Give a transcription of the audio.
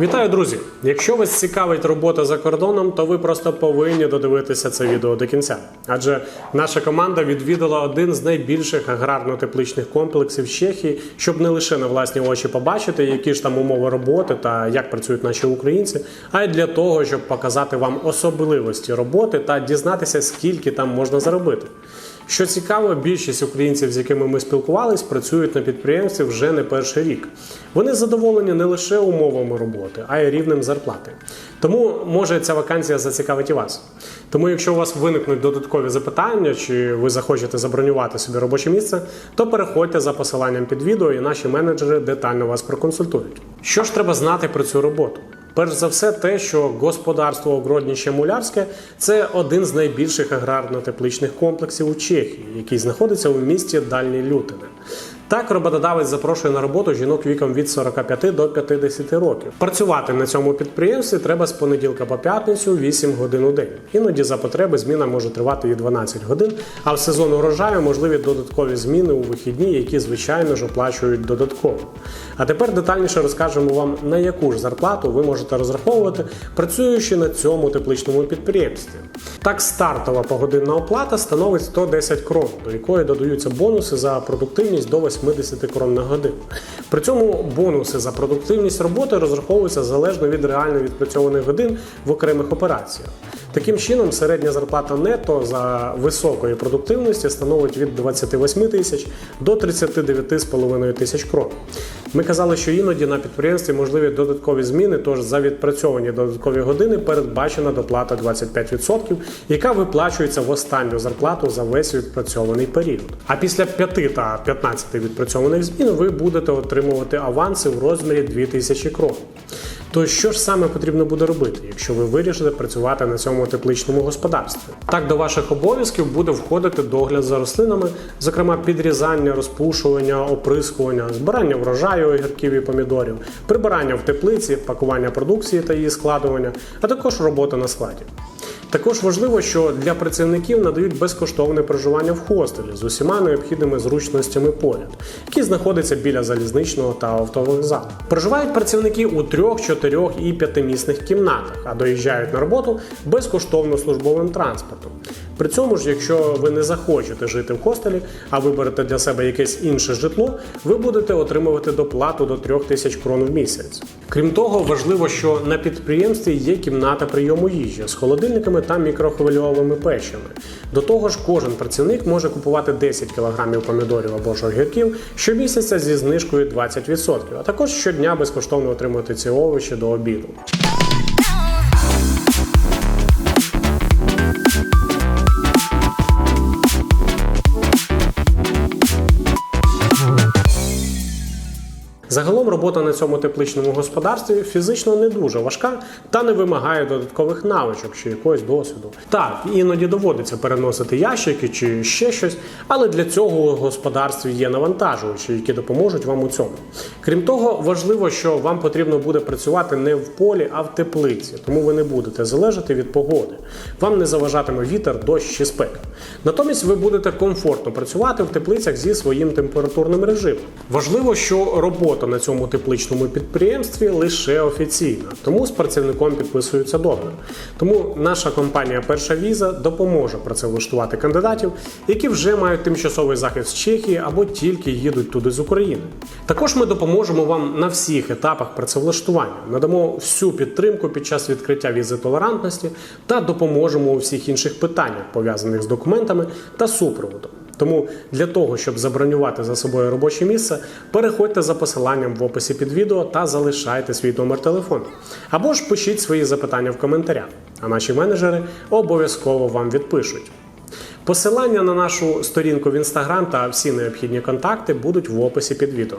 Вітаю, друзі! Якщо вас цікавить робота за кордоном, то ви просто повинні додивитися це відео до кінця. Адже наша команда відвідала один з найбільших аграрно-тепличних комплексів Чехії, щоб не лише на власні очі побачити, які ж там умови роботи та як працюють наші українці, а й для того, щоб показати вам особливості роботи та дізнатися, скільки там можна заробити. Що цікаво, більшість українців, з якими ми спілкувались, працюють на підприємстві вже не перший рік. Вони задоволені не лише умовами роботи, а й рівнем зарплати. Тому може ця вакансія зацікавить і вас. Тому, якщо у вас виникнуть додаткові запитання, чи ви захочете забронювати собі робоче місце, то переходьте за посиланням під відео, і наші менеджери детально вас проконсультують. Що ж треба знати про цю роботу? Перш за все, те, що господарство Огородніще Мулярське це один з найбільших аграрно-тепличних комплексів у Чехії, який знаходиться у місті Дальній Лютине. Так, роботодавець запрошує на роботу жінок віком від 45 до 50 років. Працювати на цьому підприємстві треба з понеділка по п'ятницю 8 годин у день. Іноді за потреби зміна може тривати і 12 годин, а в сезон урожаю можливі додаткові зміни у вихідні, які звичайно ж оплачують додатково. А тепер детальніше розкажемо вам, на яку ж зарплату ви можете розраховувати, працюючи на цьому тепличному підприємстві. Так, стартова погодинна оплата становить 110 крон, до якої додаються бонуси за продуктивність до 80 крон на годину. При цьому бонуси за продуктивність роботи розраховуються залежно від реально відпрацьованих годин в окремих операціях. Таким чином, середня зарплата нетто за високої продуктивності становить від 28 тисяч до 39,5 тисяч крон. Ми казали, що іноді на підприємстві можливі додаткові зміни, тож за відпрацьовані додаткові години передбачена доплата 25%, яка виплачується в останню зарплату за весь відпрацьований період. А після 5 та 15 відпрацьованих змін ви будете отримувати аванси в розмірі 2000 крон. То що ж саме потрібно буде робити, якщо ви вирішите працювати на цьому тепличному господарстві? Так до ваших обов'язків буде входити догляд за рослинами, зокрема підрізання, розпушування, оприскування, збирання врожаю огірків і помідорів, прибирання в теплиці, пакування продукції та її складування, а також робота на складі. Також важливо, що для працівників надають безкоштовне проживання в хостелі з усіма необхідними зручностями поряд, які знаходяться біля залізничного та автовокзалу. Проживають працівники у трьох, чотирьох і п'ятимісних кімнатах, а доїжджають на роботу безкоштовно службовим транспортом. При цьому ж, якщо ви не захочете жити в хостелі, а виберете для себе якесь інше житло, ви будете отримувати доплату до 3 тисяч крон в місяць. Крім того, важливо, що на підприємстві є кімната прийому їжі з холодильниками та мікрохвильовими печами. До того ж, кожен працівник може купувати 10 кг помідорів або ж огірків щомісяця зі знижкою 20%, а також щодня безкоштовно отримувати ці овочі до обіду. Загалом робота на цьому тепличному господарстві фізично не дуже важка та не вимагає додаткових навичок чи якогось досвіду. Так, іноді доводиться переносити ящики чи ще щось, але для цього у господарстві є навантажувачі, які допоможуть вам у цьому. Крім того, важливо, що вам потрібно буде працювати не в полі, а в теплиці, тому ви не будете залежати від погоди. Вам не заважатиме вітер, дощ чи спека. Натомість ви будете комфортно працювати в теплицях зі своїм температурним режимом. Важливо, що робота на цьому тепличному підприємстві лише офіційна, тому з працівником підписується договір. Тому наша компанія Перша віза допоможе працевлаштувати кандидатів, які вже мають тимчасовий захист з Чехії або тільки їдуть туди з України. Також ми допоможемо вам на всіх етапах працевлаштування, надамо всю підтримку під час відкриття візи толерантності та допоможемо у всіх інших питаннях, пов'язаних з документами та супроводом. Тому для того, щоб забронювати за собою робоче місце, переходьте за посиланням в описі під відео та залишайте свій номер телефону. Або ж пишіть свої запитання в коментарях, а наші менеджери обов'язково вам відпишуть. Посилання на нашу сторінку в інстаграм та всі необхідні контакти будуть в описі під відео.